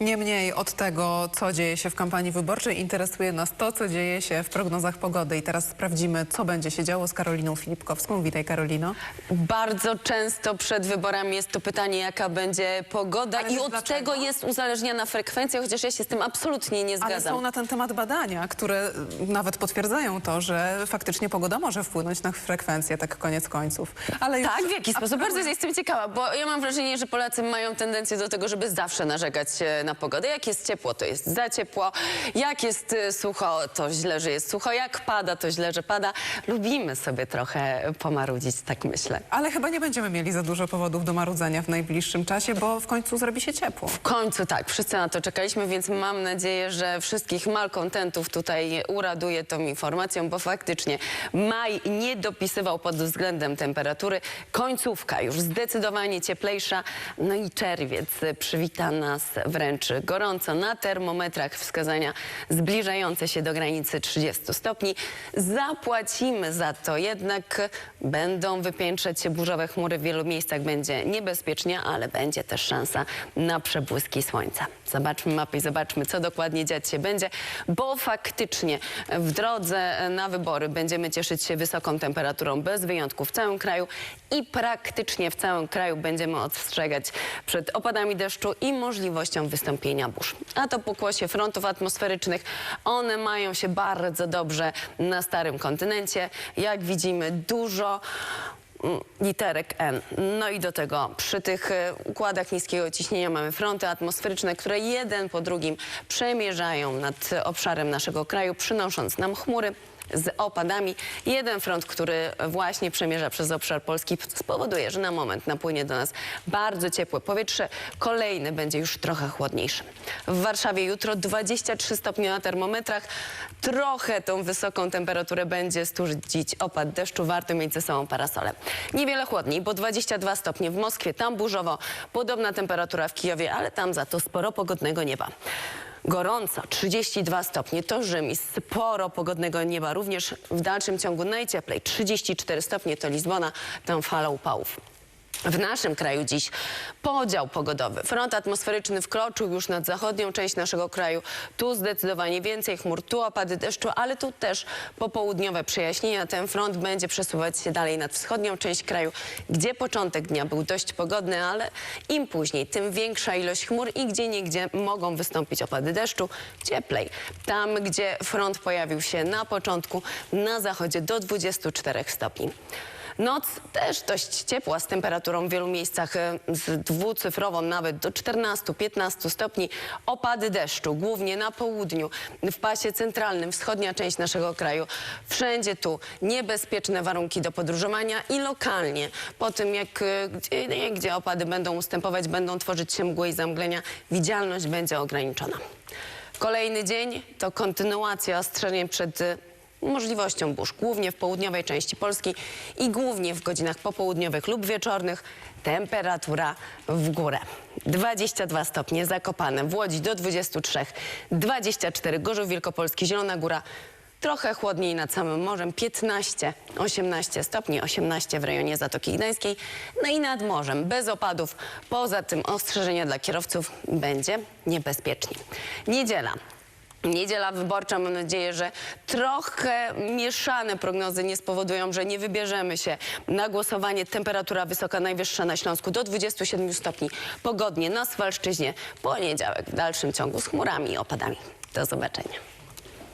Niemniej od tego, co dzieje się w kampanii wyborczej, interesuje nas to, co dzieje się w prognozach pogody. I teraz sprawdzimy, co będzie się działo z Karoliną Filipkowską. Witaj, Karolino. Bardzo często przed wyborami jest to pytanie, jaka będzie pogoda Ale i od dlaczego? tego jest uzależniana frekwencja, chociaż ja się z tym absolutnie nie Ale zgadzam. są na ten temat badania, które nawet potwierdzają to, że faktycznie pogoda może wpłynąć na frekwencję, tak koniec końców. Ale już Tak, w jaki sposób? Bardzo jestem ciekawa, bo ja mam wrażenie, że Polacy mają tendencję do tego, żeby zawsze narzekać e, na pogodę. Jak jest ciepło, to jest za ciepło. Jak jest e, sucho, to źle, że jest sucho. Jak pada, to źle, że pada. Lubimy sobie trochę pomarudzić, tak myślę. Ale chyba nie będziemy mieli za dużo powodów do marudzenia w najbliższym czasie, bo w końcu zrobi się ciepło. W końcu tak, wszyscy na to czekaliśmy, więc mam nadzieję, że wszystkich malkontentów tutaj uraduje tą informacją, bo faktycznie maj nie dopisywał pod względem temperatury. Końcówka już zdecydowanie cieplejsza, no i czerwiec przywita nas wręcz gorąco. Na termometrach wskazania zbliżające się do granicy 30 stopni. Zapłacimy za to, jednak będą wypiętrzać się burzowe chmury. W wielu miejscach będzie niebezpiecznie, ale będzie też szansa na przebłyski słońca. Zobaczmy mapy i zobaczmy, co dokładnie dziać się będzie, bo faktycznie w drodze na wybory będziemy cieszyć się wysoką temperaturą bez wyjątku w całym kraju i praktycznie w całym kraju będziemy ostrzegać przed opadami deszczu i możliwością wystąpienia burz. A to pokłosie frontów atmosferycznych, one mają się bardzo dobrze na starym kontynencie. Jak widzimy, dużo mm, literek N. No i do tego przy tych e, układach niskiego ciśnienia mamy fronty atmosferyczne, które jeden po drugim przemierzają nad obszarem naszego kraju, przynosząc nam chmury z opadami. Jeden front, który właśnie przemierza przez obszar Polski spowoduje, że na moment napłynie do nas bardzo ciepłe powietrze. Kolejny będzie już trochę chłodniejszy. W Warszawie jutro 23 stopnie na termometrach. Trochę tą wysoką temperaturę będzie studzić opad deszczu. Warto mieć ze sobą parasole. Niewiele chłodniej, bo 22 stopnie w Moskwie, tam burzowo. Podobna temperatura w Kijowie, ale tam za to sporo pogodnego nieba. Gorąco, 32 stopnie to Rzym i sporo pogodnego nieba. Również w dalszym ciągu najcieplej, 34 stopnie to Lizbona, tam fala upałów. W naszym kraju dziś podział pogodowy. Front atmosferyczny wkroczył już nad zachodnią część naszego kraju. Tu zdecydowanie więcej chmur, tu opady deszczu, ale tu też popołudniowe przejaśnienia. Ten front będzie przesuwać się dalej nad wschodnią część kraju, gdzie początek dnia był dość pogodny, ale im później, tym większa ilość chmur i gdzie niegdzie mogą wystąpić opady deszczu cieplej. Tam, gdzie front pojawił się na początku, na zachodzie do 24 stopni. Noc też dość ciepła z temperaturą w wielu miejscach e, z dwucyfrową nawet do 14-15 stopni. Opady deszczu, głównie na południu, w pasie centralnym, wschodnia część naszego kraju. Wszędzie tu niebezpieczne warunki do podróżowania i lokalnie po tym jak e, gdzie, gdzie opady będą ustępować, będą tworzyć się mgły i zamglenia, widzialność będzie ograniczona. Kolejny dzień to kontynuacja ostrzeżeń przed e, możliwością burz, głównie w południowej części Polski i głównie w godzinach popołudniowych lub wieczornych. Temperatura w górę. 22 stopnie Zakopane, w Łodzi do 23, 24 Gorzów Wielkopolski, Zielona Góra. Trochę chłodniej nad samym morzem, 15, 18 stopni, 18 w rejonie Zatoki Gdańskiej. No i nad morzem, bez opadów. Poza tym ostrzeżenia dla kierowców będzie niebezpiecznie. Niedziela. Niedziela wyborcza, mam nadzieję, że trochę mieszane prognozy nie spowodują, że nie wybierzemy się na głosowanie. Temperatura wysoka, najwyższa na Śląsku do 27 stopni. Pogodnie na Swalszczyźnie. Poniedziałek w dalszym ciągu z chmurami i opadami. Do zobaczenia.